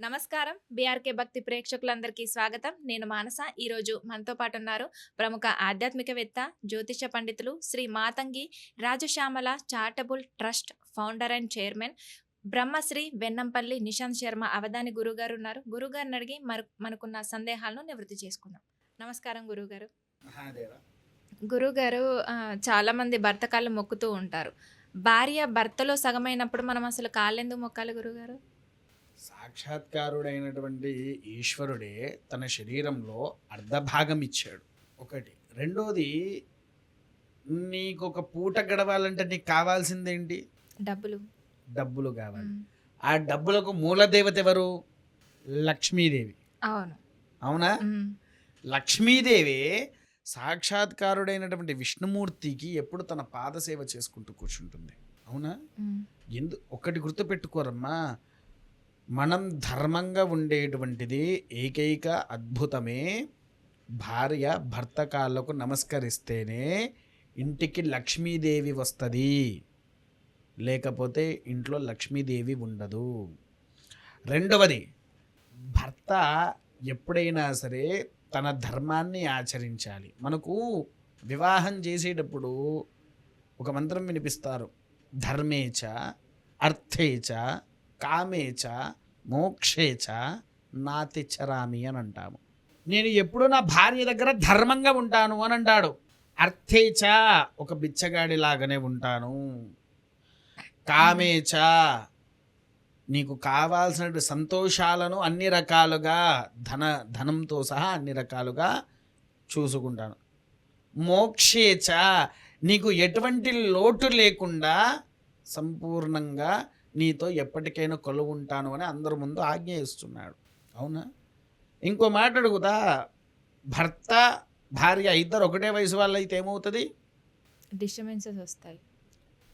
నమస్కారం. బీఆర్కే భక్తి ప్రేక్షకులందరికీ స్వాగతం. నేను మానస. ఈరోజు మనతో పాటు ఉన్నారు ప్రముఖ ఆధ్యాత్మికవేత్త జ్యోతిష పండితులు Shri Matangi Rajashyamala charitable trust founder and chairman Brahmasri Vennampalli Nishant Sharma Avadhani గురుగారు ఉన్నారు. గురుగారిని అడిగి మనకున్న సందేహాలను నివృత్తి చేసుకుందాం. నమస్కారం గురుగారు. గురుగారు ఆ, చాలా మంది భర్త కాళ్ళు మొక్కుతూ ఉంటారు. భార్య భర్తలో సగమైనప్పుడు మనం అసలు కాళ్ళెందుకు మొక్కాలి గురుగారు? సాక్షాత్కారుడైనటువంటి ఈశ్వరుడే తన శరీరంలో అర్ధభాగం ఇచ్చాడు. ఒకటి. రెండోది నీకు ఒక పూట గడవాలంటే నీకు కావాల్సిందేంటి? డబ్బులు. డబ్బులు కావాలి. ఆ డబ్బులకు మూలదేవత ఎవరు? లక్ష్మీదేవి. అవును. అవునా? లక్ష్మీదేవి సాక్షాత్కారుడైనటువంటి విష్ణుమూర్తికి ఎప్పుడు తన పాదసేవ చేసుకుంటూ కూర్చుంటుంది. అవునా? ఎందు ఒకటి గుర్తుపెట్టుకోరమ్మా. మనం ధర్మంగా ఉండేటువంటిది ఏకైక అద్భుతమే. భార్య భర్త కాళ్ళకు నమస్కరిస్తేనే ఇంటికి లక్ష్మీదేవి వస్తుంది. లేకపోతే ఇంట్లో లక్ష్మీదేవి ఉండదు. రెండవది భర్త ఎప్పుడైనా సరే తన ధర్మాన్ని ఆచరించాలి. మనకు వివాహం చేసేటప్పుడు ఒక మంత్రం వినిపిస్తారు. ధర్మేచ అర్థేచ కామేచ మోక్షేచ నాతిచరామి అని అంటాము. నేను ఎప్పుడూ నా భార్య దగ్గర ధర్మంగా ఉంటాను అని అంటాడు. అర్థేచ ఒక బిచ్చగాడి లాగానే ఉంటాను. కామేచ నీకు కావాల్సిన సంతోషాలను అన్ని రకాలుగా ధన ధనంతో సహా అన్ని రకాలుగా చూసుకుంటాను. మోక్షేచ నీకు ఎటువంటి లోటు లేకుండా సంపూర్ణంగా నీతో ఎప్పటికైనా కొలువు ఉంటాను అని అందరి ముందు ఆజ్ఞ ఇస్తున్నాడు. అవునా? ఇంకో మాట అడుగుతా. భర్త భార్య ఇద్దరు ఒకటే వయసు వాళ్ళైతే ఏమవుతుంది? డిస్టర్బెన్సెస్ వస్తాయి.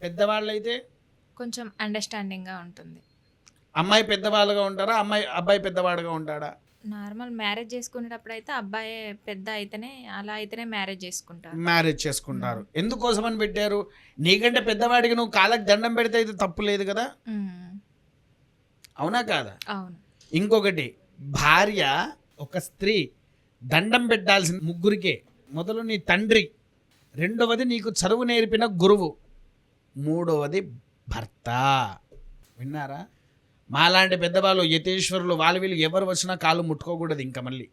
పెద్దవాళ్ళైతే? కొంచెం అండర్స్టాండింగ్గా ఉంటుంది. అమ్మాయి పెద్దవాళ్ళుగా ఉంటారా? అమ్మాయి అబ్బాయి పెద్దవాడుగా ఉంటాడా? నార్మల్ మ్యారేజ్ చేసుకునేటప్పుడు అయితే అబ్బాయి పెద్ద అయితేనే అలా అయితేనే మ్యారేజ్ చేసుకుంటారు. మ్యారేజ్ చేసుకుంటారు. ఎందుకోసం అని పెట్టారు? నీకంటే పెద్దవాడికి నువ్వు కాళ్ళకి దండం పెడితే అయితే తప్పు లేదు కదా? అవునా కాదా? అవును. ఇంకొకటి భార్య ఒక స్త్రీ దండం పెట్టాల్సిన ముగ్గురికే మొదలు నీ తండ్రి రెండవది నీకు చదువు నేర్పిన గురువు మూడవది భర్త. విన్నారా? మాలాంటి పెద్దవాళ్ళు యతీశ్వరులు వాళ్ళు వీళ్ళు ఎవరు వచ్చినా కాళ్ళు ముట్టుకోకూడదు ఇంకా మళ్ళీ.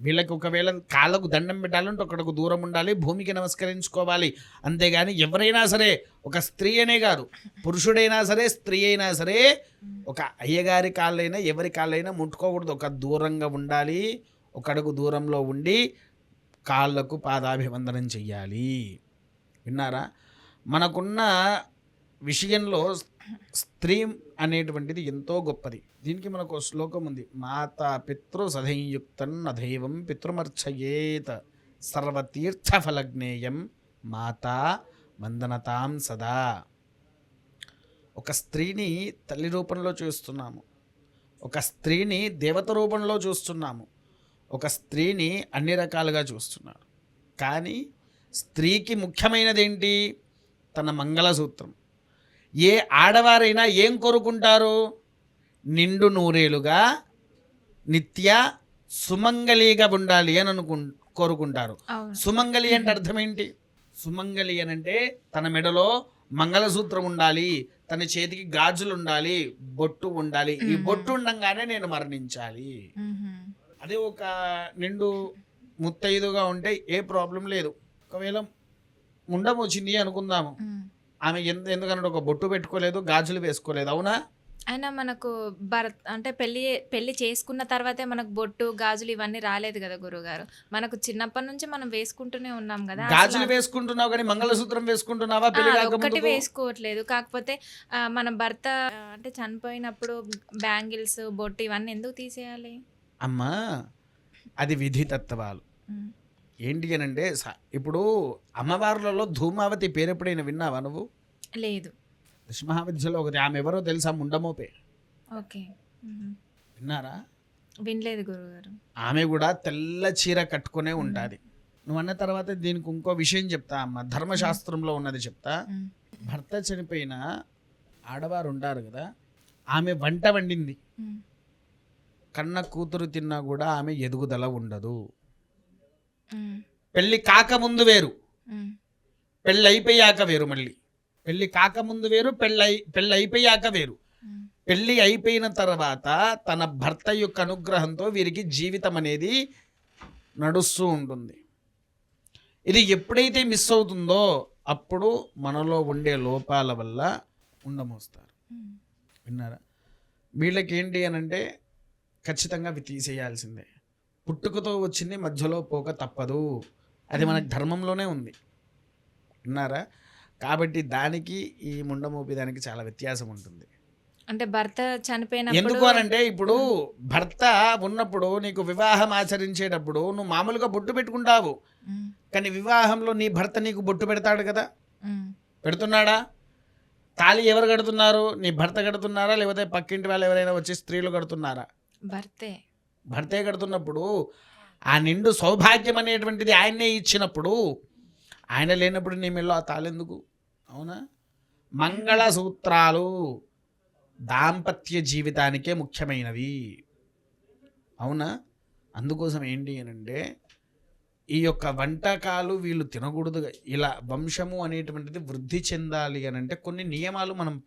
వీళ్ళకి ఒకవేళ కాళ్ళకు దండం పెట్టాలంటే ఒకడికి దూరం ఉండాలి భూమికి నమస్కరించుకోవాలి. అంతేగాని ఎవరైనా సరే ఒక స్త్రీ అనే కాదు పురుషుడైనా సరే స్త్రీ అయినా సరే ఒక అయ్యగారి కాళ్ళైనా ఎవరి కాళ్ళైనా ముట్టుకోకూడదు. ఒక దూరంగా ఉండాలి ఒకడుగు దూరంలో ఉండి కాళ్ళకు పాదాభివందనం చెయ్యాలి. విన్నారా? మనకున్న విషయంలో స్త్రీ అనేటువంటిది ఎంతో గొప్పది. దీనికి మనకు ఒక శ్లోకం ఉంది. మాత పితృ సధైయుక్తం దైవం పితృమర్చయేత్ సర్వతీర్థఫలజ్ఞేయం మాతా వందనతాం సదా. ఒక స్త్రీని తల్లి రూపంలో చూస్తున్నాము. ఒక స్త్రీని దేవత రూపంలో చూస్తున్నాము. ఒక స్త్రీని అన్ని రకాలుగా చూస్తున్నారు కానీ స్త్రీకి ముఖ్యమైనది ఏంటి తన మంగళసూత్రం. ఏ ఆడవారైనా ఏం కోరుకుంటారు? నిండు నూరేలుగా నిత్య సుమంగళిగా ఉండాలి అని అనుకు కోరుకుంటారు. సుమంగళి అంటే అర్థం ఏంటి సుమంగళి అని అంటే తన మెడలో మంగళసూత్రం ఉండాలి తన చేతికి గాజులు ఉండాలి బొట్టు ఉండాలి. ఈ బొట్టు ఉండంగానే నేను మరణించాలి. అదే ఒక నిండు ముత్తైదుగా ఉంటే ఏ ప్రాబ్లం లేదు. ఒకవేళ వచ్చింది అనుకుందాము. ఆమె ఎందు ఎందుకంటే ఒక బొట్టు పెట్టుకోలేదు గాజులు వేసుకోలేదు. అవునా? అయినా మనకు భరత్ అంటే పెళ్ళి పెళ్ళి చేసుకున్న తర్వాతే మనకు బొట్టు గాజులు ఇవన్నీ రాలేదు కదా గురుగారు మనకు చిన్నప్పటి నుంచి మనం వేసుకుంటూనే ఉన్నాం కదా గాజులు వేసుకుంటున్నావు కానీ మంగళసూత్రం వేసుకుంటున్నావా? కాకముందుకు? వేసుకోవట్లేదు. కాకపోతే మన భర్త అంటే చనిపోయినప్పుడు బ్యాంగిల్స్ బొట్టు ఇవన్నీ ఎందుకు తీసేయాలి? అమ్మా అది విధి తత్వాలు. ఏంటి అని అంటే ఇప్పుడు అమ్మవార్లలో ధూమావతి పేరు ఎప్పుడైనా విన్నావా నువ్వు? లేదు. దశమహావిద్యలో ఒకటి ఆమె ఎవరో తెలుసా ముండమోపే? ఓకే. విన్నారా? వినలేదు గురుగారు. ఆమె కూడా తెల్ల చీర కట్టుకునే ఉంటుంది. నువ్వు అన్న తర్వాత దీనికి ఇంకో విషయం చెప్తా అమ్మ. ధర్మశాస్త్రంలో ఉన్నది చెప్తా. భర్త చనిపోయిన ఆడవారు ఉంటారు కదా ఆమె వంట వండింది. కన్న కూతురు తిన్నా కూడా ఆమె ఎదుగుదల ఉండదు. పెళ్ళి కాకముందు వేరు. పెళ్ళి అయిపోయాక వేరు మళ్ళీ. పెళ్ళి కాకముందు వేరు పెళ్ళి పెళ్ళి అయిపోయాక వేరు పెళ్ళి అయిపోయిన తర్వాత తన భర్త యొక్క అనుగ్రహంతో వీరికి జీవితం అనేది నడుస్తూ ఉంటుంది. ఇది ఎప్పుడైతే మిస్ అవుతుందో అప్పుడు మనలో ఉండే లోపాల వల్ల ఉండమోస్తారు. విన్నారా? వీళ్ళకి ఏంటి అని అంటే ఖచ్చితంగా అవి తీసేయాల్సిందే. పుట్టుకతో వచ్చింది మధ్యలో పోక తప్పదు. అది మనకు ధర్మంలోనే ఉంది. విన్నారా? కాబట్టి దానికి ఈ ముండమోపి దానికి చాలా వ్యత్యాసం ఉంటుంది. అంటే భర్త చనిపోయినప్పుడు ఎందుకు అనంటే ఇప్పుడు భర్త ఉన్నప్పుడు నీకు వివాహం ఆచరించేటప్పుడు నువ్వు మామూలుగా బొట్టు పెట్టుకుంటావు. కానీ వివాహంలో నీ భర్త నీకు బొట్టు పెడతాడు కదా? పెడుతున్నాడా? తాళి ఎవరు కడుతున్నారు? నీ భర్త కడుతున్నారా? లేకపోతే పక్కింటి వాళ్ళు ఎవరైనా వచ్చి స్త్రీలు కడుతున్నారా? భర్తే. భర్తే కడుతున్నప్పుడు ఆ నిండు సౌభాగ్యం అనేటువంటిది ఆయన్నే ఇచ్చినప్పుడు ఆయన లేనప్పుడు నీ మెల్లో ఆ తాళెందుకు అవునా? మంగళసూత్రాలు దాంపత్య జీవితానికే ముఖ్యమైనవి. అవునా? అందుకోసం ఏంటి అని అంటే ఈ యొక్క వంటకాలు వీళ్ళు తినకూడదు. ఇలా వంశము అనేటువంటిది వృద్ధి చెందాలి అని అంటే కొన్ని నియమాలు మనం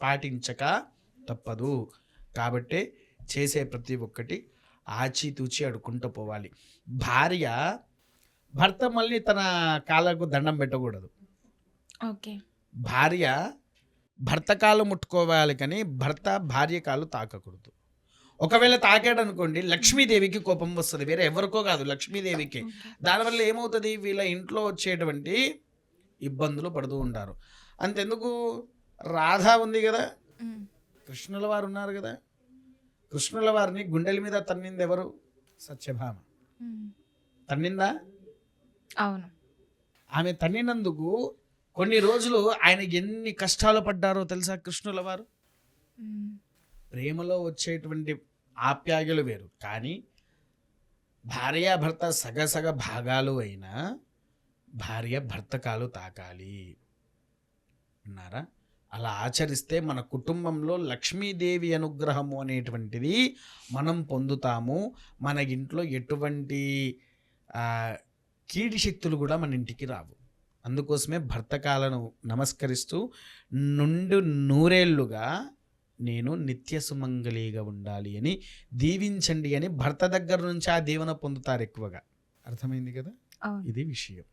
పాటించక తప్పదు. కాబట్టి చేసే ప్రతి ఒక్కటి ఆచితూచి అడుక్కుంటూ పోవాలి. భార్య భర్త మళ్ళీ తన కాళ్ళకు దండం పెట్టకూడదు. ఓకే. భార్య భర్త కాలు ముట్టుకోవాలి కానీ భర్త భార్య కాలు తాకకూడదు. ఒకవేళ తాకాడు అనుకోండి లక్ష్మీదేవికి కోపం వస్తుంది. వేరే ఎవరికో కాదు లక్ష్మీదేవికి. దానివల్ల ఏమవుతుంది? వీళ్ళ ఇంట్లో వచ్చేటువంటి ఇబ్బందులు పడుతూ ఉంటారు. అంతెందుకు? రాధా ఉంది కదా. కృష్ణుల వారు ఉన్నారు కదా. కృష్ణుల వారిని గుండెల మీద తన్నింది ఎవరు సత్యభామ తన్నిందా? అవును. ఆమె తన్నినందుకు కొన్ని రోజులు ఆయన ఎన్ని కష్టాలు పడ్డారో తెలుసా కృష్ణుల వారు? ప్రేమలో వచ్చేటువంటి ఆప్యాయులు వేరు. కానీ భార్యాభర్త సగసగ భాగాలు అయినా భార్య భర్త కాలు తాకాలి. అన్నారా అలా ఆచరిస్తే మన కుటుంబంలో లక్ష్మీదేవి అనుగ్రహము అనేటువంటిది మనం పొందుతాము. మన ఇంట్లో ఎటువంటి కీడి శక్తులు కూడా మన ఇంటికి రావు. అందుకోసమే భర్తకాలను నమస్కరిస్తూ నుండు నూరేళ్ళుగా నేను నిత్య సుమంగళిగా ఉండాలి అని దీవించండి అని భర్త దగ్గర నుంచి ఆ దీవెన పొందుతారు ఎక్కువగా. అర్థమైంది కదా? ఇది విషయం.